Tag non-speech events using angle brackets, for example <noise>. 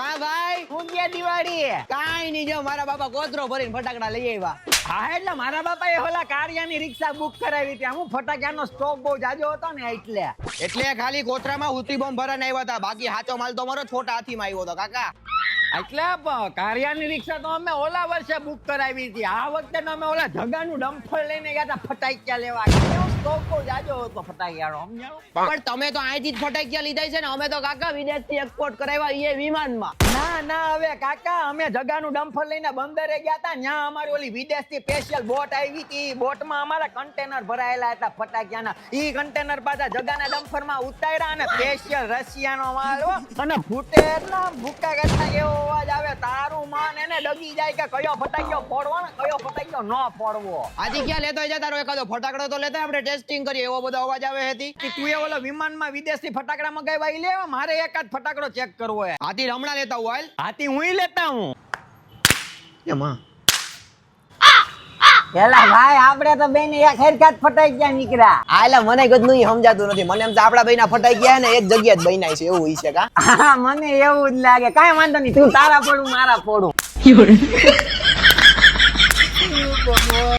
કા ભાઈ? હું દિવાળી. કાઈ નહીં, જો મારા બાપા કોતરો ભરીને ફટાકડા લઈ આવ્યા. હા, એટલે મારા બાપાએ ઓલા કારિયાની રિક્ષા બુક કરાવી હતી. હું ફટાકડાનો સ્ટોક બહુ જાજો હતો ને એટલે. એટલે ખાલી કોતરામાં હુતી બોમ્બ ભરાને આવ્યા હતા. બાકી હાચો માલ તો મારો છોટા હાથીમાં આવ્યો હતો, કાકા. એટલે કારિયાની રિક્ષા તો અમે ઓલા વર્ષે બુક કરાવી હતી. આ વખતે અમે ઓલા જગાનું ડમ્ફર લઈને ગયા હતા ફટાકિયા લેવા. કેવો જાજો હતો ફટાકિયાનો પણ તમે તો અહીંથી જ ફટાકિયા લીધા છે ને અમે તો કાકા વિદેશથી એક્સપોર્ટ કરાવ્યા એ વિમાનમાં. ના ના હવે કાકા અમે જગાનું ડમ્ફર લઈને બંદરે ગયા હતા. ત્યાં અમારી ઓલી વિદેશથી સ્પેશિયલ બોટ આવી હતી. બોટમાં અમારા કન્ટેનર ભરાયેલા હતા ફટાકિયાના. ઈ કન્ટેનર પાછા જગાના ડમ્ફરમાં ઉતાર્યા અને સ્પેશિયલ રશિયાનો માલ અને ફૂટે એટલા ભૂકા કરતા એવો અવાજ તારું માન એને ડગી જાય કે કયો ફટાકિયો ફોડવો ને કયો ફટાકિયો ન ફોડવો. આજે ક્યાં લેતો હોય છે તારો એકાદો ફટાકડો તો લેતા આપણે ટેસ્ટિંગ કરીએ એવો બધો અવાજ આવે હતી કે તું એ ઓલો વિમાનમાં વિદેશથી ફટાકડા મગાવ્યા ઈ લેવા મારે એકાદ ફટાકડો ચેક કરવો હે હાથી હમણાં લેતા હું હાલ. હાથી હું લેતા હું એમાં પેલા ભાઈ આપણે તો બેન એક હરખા જ ફટાઈ ગયા નીકળ્યા. આ એટલે મને કદનું ઈ સમજાતું નથી. મને એમ તો આપડા ભાઈના ફટાઈ ગયા ને એક જગ્યા જ બન્યા છે એવું ઈ છે કા? હા મને એવું જ લાગે. કઈ વાંધો નહીં તું તારા પડું મારા પડું <laughs>